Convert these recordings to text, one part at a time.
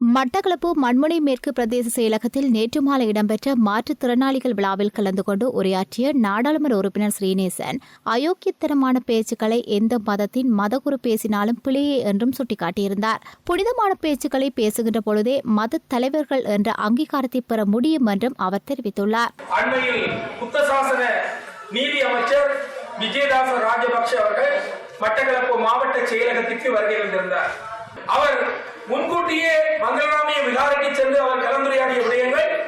மட்டக்களப்பு மண்முனை மேற்கு பிரதேச செயலகத்தில் நேற்று மாலை இடம்பெற்ற மாற்றுத்திறனாளிகள் விழாவில் கலந்து கொண்டு உரையாற்றிய நாடாளுமன்ற உறுப்பினர் ஸ்ரீநேசன் அயோக்கியத்தனமான பேச்சுக்களை எந்த மதத்தின் மதகுரு பேசினாலும் பிழையே என்றும் சுட்டிக்காட்டியிருந்தார். புனிதமான பேச்சுக்களை பேசுகின்ற பொழுதே மத தலைவர்கள் என்ற அங்கீகாரத்தை பெற முடியும் என்றும் அவர் தெரிவித்துள்ளார். நீதி அமைச்சர் விஜயதாச ராஜபக்ஷ அவர்கள் மட்டக்களப்பு மாவட்ட செயலகத்திற்கு வருகை வந்திருந்தார் அவர் முன்கூட்டியே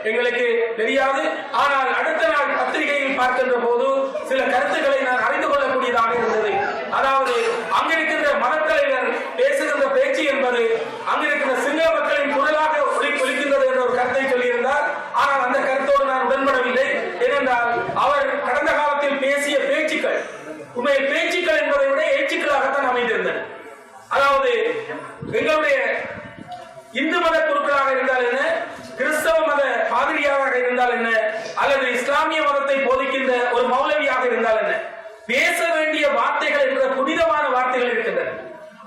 எங்களுக்கு தெரியாது. ஆனால் அடுத்த நாள் பத்திரிகையில் பார்க்கின்ற போது சில கருத்துக்களை நான் அறிந்து கொள்ளக்கூடியதாக இருந்தது. அதாவது அங்கிருக்கின்ற மதத்தலைவர் பேசுகின்ற பேச்சு என்பது அங்கிருக்கின்ற சிங்கள மக்களின் குரலாக ஒலி ஒலிக்கின்றது என்ற ஒரு கருத்தை சொல்லியிருந்தார். ஆனால் அந்த கருத்தோடு நான் உடன்படவில்லை. ஏனென்றால் அவர் கடந்த காலத்தில் பேசிய பேச்சுக்கள் உண்மையில் பேச்சுக்கள் என்பதை விட ஏச்சுக்களாகத்தான் அமைந்திருந்தன. அதாவது எங்களுடைய இந்து மத குருக்களாக இருந்தால் என்ன? கிறிஸ்தவ மத பாதிரியாராக இருந்தால் என்ன? அல்லது இஸ்லாமிய மதத்தை போதிக்கின்ற ஒரு மௌலவியாக இருந்தால் என்ன? பேச வேண்டிய வார்த்தைகள் என்ற புனிதமான வார்த்தைகள் இருக்கின்றன.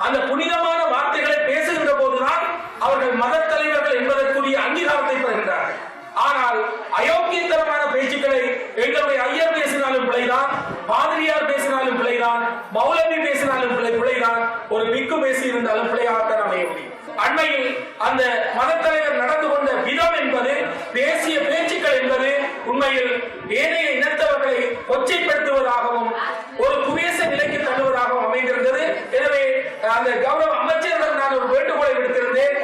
அந்த புனிதமான வார்த்தைகளை பேசுகின்ற போதுதான் அவர்கள் மத தலைவர்கள் என்பதற்குரிய அங்கீகாரத்தை பெறுகின்றார்கள். ஆனால் அயோக்கியத்தனமான பேச்சுக்களை எங்களுடைய ஐயர் பேசினாலும் பிழைதான் பாதிரியார் பேசினாலும் பிழைதான் மௌலவி பேசினாலும் பிழை பிழைதான் ஒரு மிக்கு பேசி இருந்தாலும் பிழையாகத்தான் அமைய முடியும். அண்மையில் அந்த மதத்தலைவர் நடந்து கொண்ட விதம் என்பது பேசிய பேச்சுக்கள் என்பது உண்மையில் ஏனைய இனத்தவர்களை கொச்சைப்படுத்துவதாகவும் ஒரு குவேச நிலைக்கு தள்ளுவதாகவும் அமைந்திருந்தது. எனவே அந்த கௌரவ அமைச்சரிடம் நான் ஒரு வேண்டுகோளை விடுத்திருந்தேன்.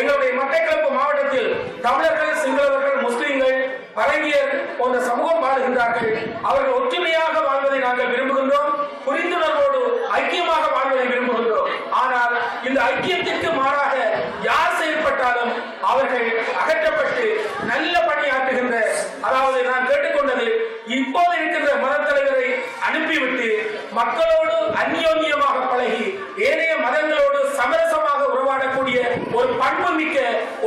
எங்களுடைய மட்டக்களப்பு மாவட்டத்தில் தமிழர்கள் சிங்களவர்கள் முஸ்லிம்கள் பழங்கியர் போன்ற சமூகம் வாழ்கின்றார்கள். அவர்கள் ஒற்றுமையாக வாழ்வதை நாங்கள் விரும்புகின்றோம். புரிந்துணர்வோடு ஐக்கியமாக வாழ்வதை விரும்புகின்றோம். ஆனால் இந்த ஐக்கியத்திற்கு மாறாக யார் செயல்பட்டாலும் அவர்கள் அந்யோன்யமாக பழகி ஏனைய மதங்களோடு சமரசமாக உறவாடக்கூடிய ஒரு பண்பு மிக்க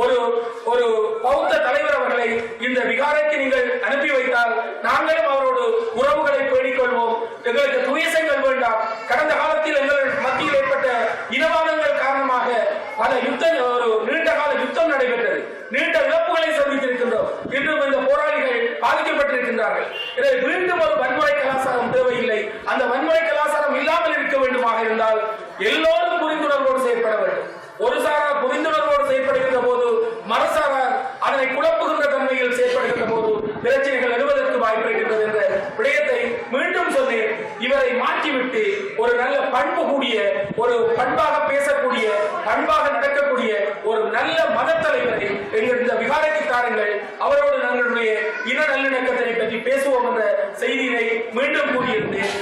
ஒரு ஒரு பௌத்த தலைவர் அவர்களை இந்த விகாரைக்கு நீங்கள் அனுப்பி வைத்தால் நாங்களும் அவரோடு உறவுகளை பேணிக் கொள்வோம் எங்களுக்கு துயசங்கள் வேண்டாம். கடந்த காலத்தில் எங்கள் மத்தியில் ஏற்பட்ட இனவாதங்கள் காரணமாக பல யுத்த ஒரு நீண்ட கால யுத்தம் நடைபெற்றது. நீண்ட இழப்புகளை இருக்க இருந்தால் எல்லோரும் புரிந்துணர்வோடு செயற்பட வேண்டும். ஒரு சாரா புரிந்துணர்வோடு செயற்படுகின்ற போது மறுசாரார் அதனை குழப்புகின்ற தன்மையில் செயற்படுகின்ற போது பிரச்சனைகள் எழுவதற்கு வாய்ப்பு இருக்கின்றது என்ற விடயத்தை மீண்டும் சொன்னேன் இவரை மாற்றிவிட்டு ஒரு நல்ல பண்பு கூடிய ஒரு பண்பாக பேசக்கூடிய பண்பாக நடக்கக்கூடிய ஒரு நல்ல மத தலைவரை எங்கள் இந்த விகாரைக்கு தாருங்கள். அவரோடு நாங்களுடைய இன நல்லிணக்கத்தினை பற்றி பேசுவோம் என்ற செய்தியை மீண்டும் கூறியிருந்தேன்.